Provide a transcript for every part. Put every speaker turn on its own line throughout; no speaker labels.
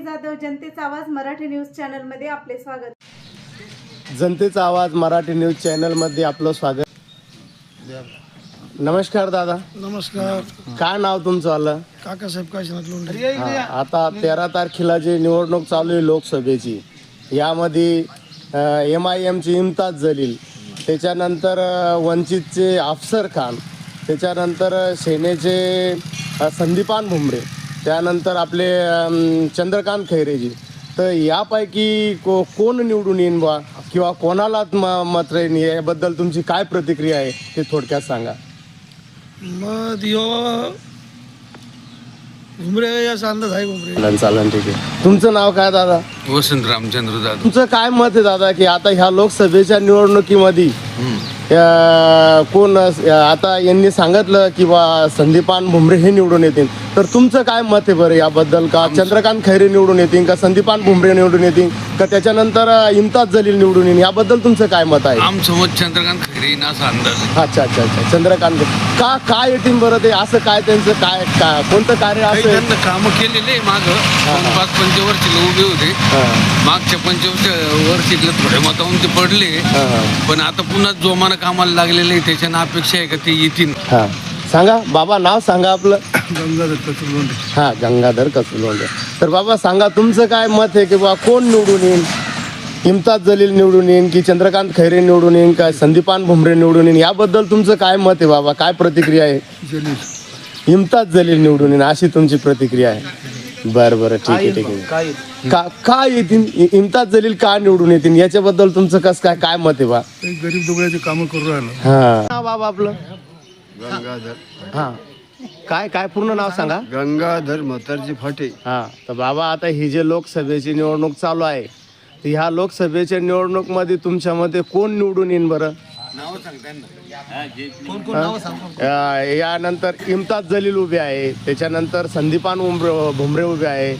जाधव जनतेचा आवाज मराठी न्यूज चॅनलमध्ये आपले स्वागत.
जनतेचा आवाज मराठी न्यूज चॅनलमध्ये आपलं स्वागत. नमस्कार दादा.
नमस्कार.
काय नाव तुमचं आलं?
काकासाहेब काशीनाथ
हा, आता तेरा तारखेला जी निवडणूक चालू आहे लोकसभेची यामध्ये एम आय एमची इम्ताज जलील त्याच्यानंतर वंचितचे अफसर खान त्याच्यानंतर सेनेचे संदीपान भुमरे त्यानंतर आपले चंद्रकांत खैरेजी. तर यापैकी को कोण निवडून येईन बा? किंवा कोणाला म- मत राहीन? याबद्दल तुमची काय प्रतिक्रिया आहे? ते थोडक्यात सांगा.
मग यो घुमरे याचा अंदाज आहे घुमरे
चालन चालन ठीक आहे. तुमचं नाव काय दादा?
वसंत रामचंद्र जाधव.
तुमचं काय मत आहे दादा की आता ह्या लोकसभेच्या निवडणुकीमध्ये अं, कोण आता यांनी सांगितलं की बा संदीपान भुमरे हे निवडून येतील. तर तुमचं काय मत आहे बरं याबद्दल? का चंद्रकांत खैरे निवडून येतील का संदीपान भुमरे निवडून येतील का त्याच्यानंतर इम्ताज जलील निवडून येईल? याबद्दल तुमचं काय मत आहे?
आमचं मत चंद्रकांत खैरे येईन असा अंदाज आहे.
अच्छा अच्छा अच्छा. चंद्रकांत का काय येतील बरं ते? असं काय त्यांचं काय का कोणतं कार्य
काही
असं?
त्यांना कामं केलेले माग. पाच पंचवर्षीला उभे होते.
हां.
मागच्या पंचवर्षीला थोड्या मतावून ते पडले.
हां
पण आता पुन्हा जोमानं कामाला लागलेले त्याच्यानं अपेक्षा आहे का ते येतील?
हां. सांगा बाबा नाव सांगा आपलं.
गंगाधर
हा गंगाधर कसलोंडे तर बाबा सांगा तुमचं काय मत आहे की बा कोण निवडून येईल इम्ताज जलील निवडून येईन की चंद्रकांत खैरे निवडून येईन का संदीपान भुमरे निवडून येईन? याबद्दल तुमचं काय मत आहे बाबा? काय प्रतिक्रिया आहे?
जलील.
इम्ताज जलील निवडून येईन अशी तुमची प्रतिक्रिया आहे. बरं बरं ठीक आहे ठीक आहे. का का येतील? इ- इम्ताज जलील का निवडून येतील? याच्याबद्दल तुमचं कसं काय काय मत आहे बा?
काही गरीब दुबळ्याचे कामं करू राहिलं.
हा. नाव बाबा आपलं?
गंगाधर
हा. काय काय पूर्ण नाव सांगा?
गंगाधर म्हातारजी फाटे.
हा तर बाबा आता ही जे लोकसभेची निवडणूक चालू आहे तर ह्या लोकसभेच्या निवडणूकमध्ये तुमच्या मते कोण निवडून येईन बरं? अं, यानंतर इम्ताज जलील उभे आहे त्याच्यानंतर संदीपान भुमरे उभे आहे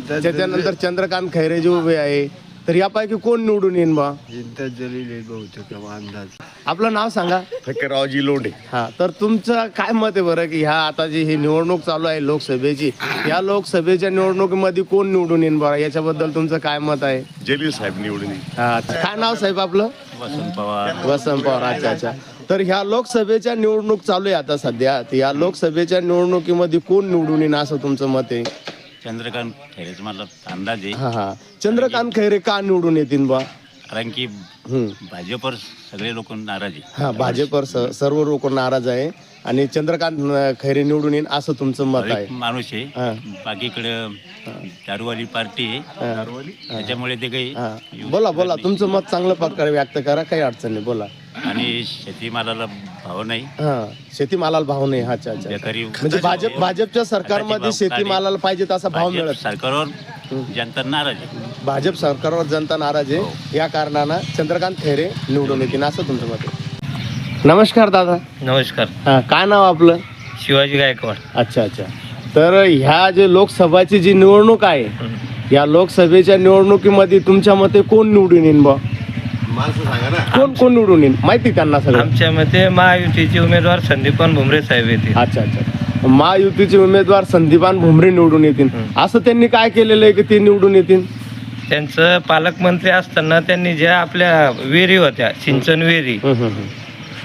त्या- त्याच्यानंतर चंद्रकांत खैरेजी उभे आहे तर यापैकी कोण निवडून येईन बा?
इम्तियाज जलील आहे बहुतेक अंदाज.
आपलं नाव सांगा.
फकीररावजी लोंढे.
हा तर तुमचं काय मत आहे बरं की ह्या आता जी ही निवडणूक चालू आहे लोकसभेची या लोकसभेच्या निवडणुकीमध्ये कोण निवडून येईन बरं? याच्याबद्दल तुमचं काय मत आहे?
जलील साहेब निवडून येईल.
हा काय नाव साहेब आपलं? वसंत पवार. वसंत पवार अच्छा अच्छा. तर ह्या लोकसभेच्या निवडणूक चालू आहे आता सध्या. तर या लोकसभेच्या निवडणुकीमध्ये कोण निवडून येईन असं तुमचं मत आहे?
चंद्रकांत खैरेच मला अंदाज आहे.
हा हा. चंद्रकांत खैरे का निवडून येतील बा?
कारण की
हम्म.
भाजपवर सगळे लोक नाराज आहे
हा भाजपवर स- सर्व लोक नाराज आहे. आणि चंद्रकांत अं, खैरे निवडून येईन असं तुमचं मत
एक
आहे.
माणूस आहे. बाकीकडे दारूवाली पार्टी आहे. त्याच्यामुळे ते काही
बोला बोला. तुमचं मत चांगलं प्रकारे व्यक्त करा. काही अडचण नाही. बोला.
आणि शेतीमालाला भाव नाही.
हा शेतीमालाला भाव नाही हा, अच्छा अच्छा
बेकारी
म्हणजे भाजप भाजपच्या सरकारमध्ये शेतीमालाला पाहिजे तसा भाव
भाजप
मिळत
सरकारवर जनता नाराज आहे.
भाजप सरकारवर जनता नाराज आहे. या कारणानं चंद्रकांत खैरे निवडून येतील असं तुमचं मत आहे. नमस्कार दादा.
नमस्कार.
हा काय नाव आपलं?
शिवाजी गायकवाड.
अच्छा अच्छा. तर ह्या जे लोकसभाची जी निवडणूक आहे या लोकसभेच्या निवडणुकीमध्ये तुमच्या मते कोण निवडून येईन बा कोण कोण निवडून येईन माहिती त्यांना सगळं.
आमच्या मते महायुतीचे उमेदवार संदीपान भुमरे साहेब येतील.
अच्छा अच्छा. महायुतीचे उमेदवार संदीपान भुमरे निवडून येतील. असं त्यांनी काय केलेलं आहे की ते निवडून येतील?
त्यांचं पालकमंत्री असताना त्यांनी ज्या आपल्या विहिरी होत्या सिंचन विहिरी
हम्म, हम्म, हम्म.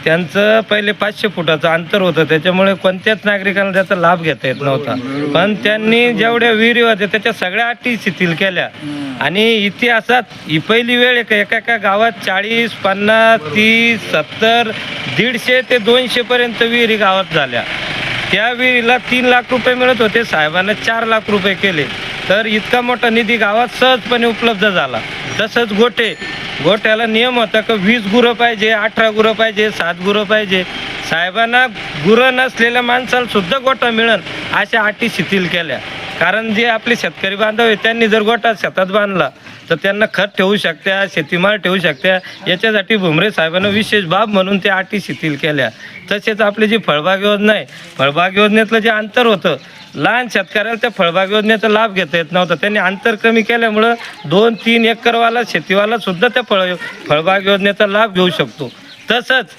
त्यांचं पहिले पाचशे फुटाचं अंतर होतं. त्याच्यामुळे कोणत्याच नागरिकाला त्याचा लाभ घेता येत नव्हता. पण त्यांनी जेवढ्या विहिरी होत्या त्याच्या सगळ्या अटी शिथिल केल्या. आणि इतिहासात ही पहिली वेळ आहे का एका एका गावात चाळीस पन्नास तीस सत्तर दीडशे ते दोनशे पर्यंत विहिरी गावात झाल्या. त्या विहिरीला तीन लाख रुपये मिळत होते. साहेबांना चार लाख रुपये केले. तर इतका मोठा निधी गावात सहजपणे उपलब्ध झाला. तसंच गोटे गोठ्याला नियम होता का वीस गुरं पाहिजे अठरा गुरं पाहिजे सात गुरं पाहिजे. साहेबांना गुरं नसलेल्या माणसाला सुद्धा गोठा मिळन अशा अटी शिथिल केल्या. कारण जे आपले शेतकरी बांधव आहे त्यांनी जर गोठा शेतात बांधला तर त्यांना खत ठेवू शकत्या शेतीमाल ठेवू शकत्या. याच्यासाठी भुमरे साहेबांना विशेष बाब म्हणून त्या अटी शिथिल केल्या. तसेच आपली जी फळबाग योजना आहे फळबाग योजनेतलं जे अंतर होतं लहान शेतकऱ्याला त्या फळबाग योजनेचा लाभ घेता येत नव्हता. त्यांनी अंतर कमी केल्यामुळं दोन तीन एकरवाला शेतीवाला सुद्धा त्या फळ फळबाग योजनेचा लाभ घेऊ शकतो. तसंच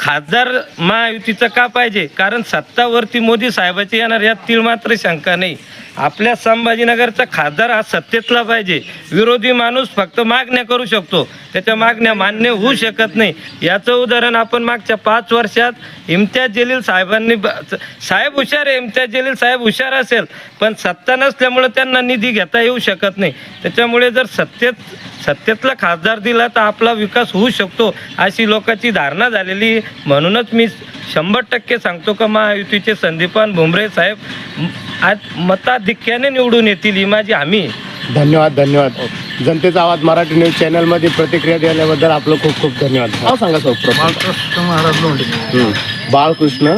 खासदार महायुतीचं का पाहिजे? कारण सत्तावरती मोदी साहेबाची येणार यात तीळ मात्र शंका नाही. आपल्या संभाजीनगरचा खासदार हा सत्तेतला पाहिजे. विरोधी माणूस फक्त मागण्या करू शकतो. त्याच्या मागण्या मान्य होऊ शकत नाही. याचं उदाहरण आपण मागच्या पाच वर्षात इम्तियाज जलील साहेबांनी साहेब हुशार आहे इम्तियाज जलील साहेब हुशार असेल पण सत्ता नसल्यामुळे त्यांना निधी घेता येऊ शकत नाही. त्याच्यामुळे जर सत्तेत सत्तेतला खासदार दिला तर आपला विकास होऊ शकतो अशी लोकांची धारणा झालेली म्हणूनच मी शंभर टक्के सांगतो का महायुतीचे संदीपान भुमरे साहेब आज मताधिक्याने निवडून येतील ही माझी हमी.
धन्यवाद धन्यवाद जनतेचा आवाज मराठी न्यूज चॅनलमध्ये प्रतिक्रिया दिल्याबद्दल आपलं खूप खूप धन्यवाद नाव सांगा सर प्रथम.
बाळकृष्ण महाराज लोंढे
हं. बाळकृष्ण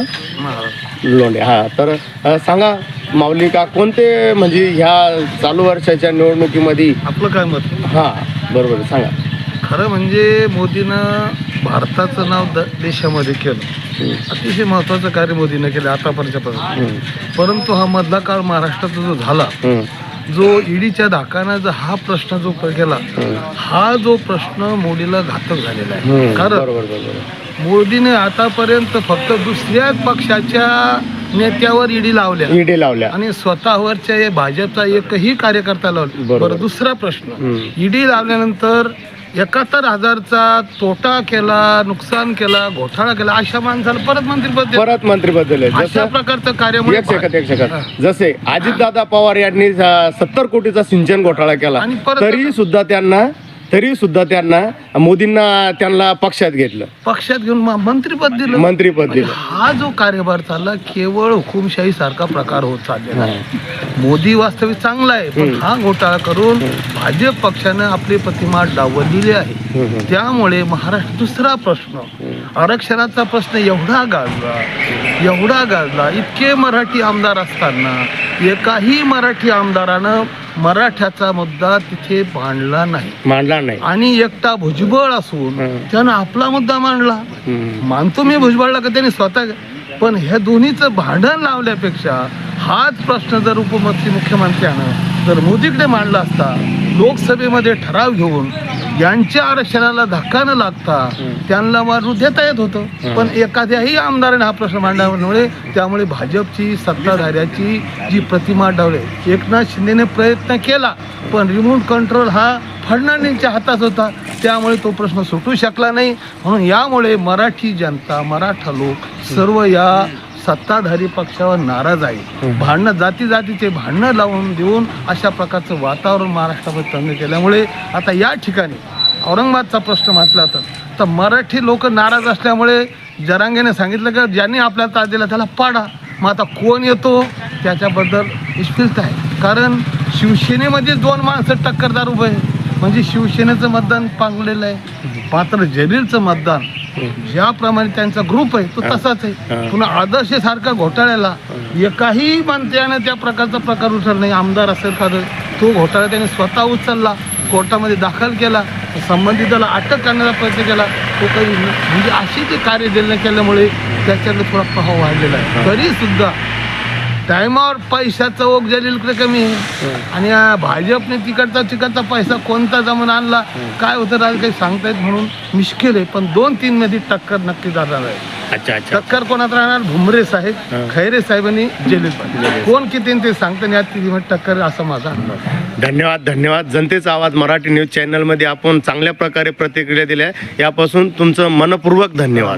लोंढे हा तर अ, सांगा माऊली का कोणते म्हणजे ह्या चालू वर्षाच्या निवडणुकीमध्ये
आपलं काय मत
हा बरोबर सांगा
खरं म्हणजे मोदीनं भारताचं नाव द देशामध्ये केलं. अतिशय महत्वाचं कार्य मोदीनं केलं आतापर्यंत परंतु हा मधला काळ महाराष्ट्राचा जो झाला. जो ईडीच्या धाकानं जो हा प्रश्न जो केला हा जो प्रश्न मोदीला घातक झालेला आहे. कारण मोदीने आतापर्यंत फक्त दुसऱ्याच पक्षाच्या नेत्यावर ईडी लावल्या.
ईडी लावल्या.
आणि स्वतःवरच्या भाजपचा एकही कार्यकर्ता लावला. बरं दुसरा प्रश्न. ईडी लावल्यानंतर एकाहत्तर हजारचा तोटा केला नुकसान केला घोटाळा केला अशा माणसाला परत मंत्रिपद दिलं.
परत मंत्रिपद दिले
अशा
जसं
प्रकारचं कार्यामुळे
एक सेकंद एक सेकंद. जसे अजितदादा पवार यांनी सत्तर कोटीचा सिंचन घोटाळा केला
आणि परत
तरी सुद्धा त्यांना तरी सुद्धा त्यांना मोदींना त्यांना पक्षात घेतलं.
पक्षात घेऊन म- मंत्रिपद दिलं.
मंत्रीपद दिलं.
हा जो कार्यभार चालला केवळ हुकुमशाही सारखा प्रकार होत चाललेला आहे. मोदी वास्तविक चांगला आहे पण हा घोटाळा करून भाजप पक्षानं आपली प्रतिमा डावललेली आहे. त्यामुळे महाराष्ट्र दुसरा प्रश्न. आरक्षणाचा प्रश्न एवढा गाजला एवढा गाजला इतके मराठी आमदार असताना एकाही मराठी आमदारानं मराठ्याचा मुद्दा तिथे मांडला नाही
मांडला नाही
आणि एकटा भुजबळ असून. त्यानं आपला मुद्दा मांडला. मानतो मी भुजबळला का त्यांनी स्वतः पण ह्या दोन्हीचं भांडण लावल्यापेक्षा हाच प्रश्न जर उपमुख्य मुख्यमंत्र्यानं जर मोदीकडे मांडला असता लोकसभेमध्ये ठराव घेऊन यांच्या आरक्षणाला धक्का न लागता त्यांना मारून देता येत होतं. पण एखाद्याही आमदाराने हा प्रश्न मांडल्यामुळे त्यामुळे भाजपची सत्ताधाऱ्याची जी प्रतिमा डावले एकनाथ शिंदेने प्रयत्न केला पण रिमोट कंट्रोल हा फडणवीसच्या हातात होता. त्यामुळे तो प्रश्न सुटू शकला नाही. म्हणून यामुळे मराठी जनता मराठा लोक सर्व या सत्ताधारी पक्षावर नाराज आहे. भांडणं जाती जातीचे भांडणं लावून देऊन अशा प्रकारचं वातावरण महाराष्ट्रामध्ये तंग केल्यामुळे आता या ठिकाणी औरंगाबादचा प्रश्न म्हटला तर तर मराठी लोक नाराज असल्यामुळे जरांगेने सांगितलं की ज्यांनी आपल्याला त्रास दिला त्याला पाडा. मग आता कोण येतो? त्याच्याबद्दल निष्फिलता आहे. कारण शिवसेनेमध्ये दोन माणसं टक्करदार उभे आहे म्हणजे शिवसेनेचं मतदान पांगलेलं आहे. मात्र जलीलचं मतदान ज्याप्रमाणे त्यांचा ग्रुप आहे तो तसाच आहे. पुन्हा आदर्श सारखा घोटाळ्याला एकाही मंत्र्यानं त्या प्रकारचा प्रकार उचलला नाही. आमदार असेल का तो घोटाळा त्याने स्वतः उचलला कोर्टामध्ये दाखल केला संबंधिताला अटक करण्याचा प्रयत्न केला. तो काही म्हणजे अशी जे कार्य दिलं केल्यामुळे त्याच्याकडे थोडा प्रभाव वाढलेला आहे. तरी सुद्धा टायमावर पैशाचा ओघ जलीलकडे कमी आहे. आणि या भाजपने तिकडचा तिकडचा पैसा कोणता जमून आणला? काय होतं राज काही सांगता येत म्हणून? मुश्किल आहे पण दोन तीन मध्ये टक्कर नक्की जाणार आहे.
अच्छा अच्छा.
टक्कर कोणात राहणार? भुमरे साहेब. खैरे साहेब आणि जलील पाटील कोण किती ते सांगता नाही या तिघीमध्ये टक्कर आहे, असा माझा अंदाज आहे.
धन्यवाद धन्यवाद. जनतेचा आवाज मराठी न्यूज चॅनलमध्ये आपण चांगल्या प्रकारे प्रतिक्रिया दिल्या. यापासून तुमचं मनपूर्वक धन्यवाद.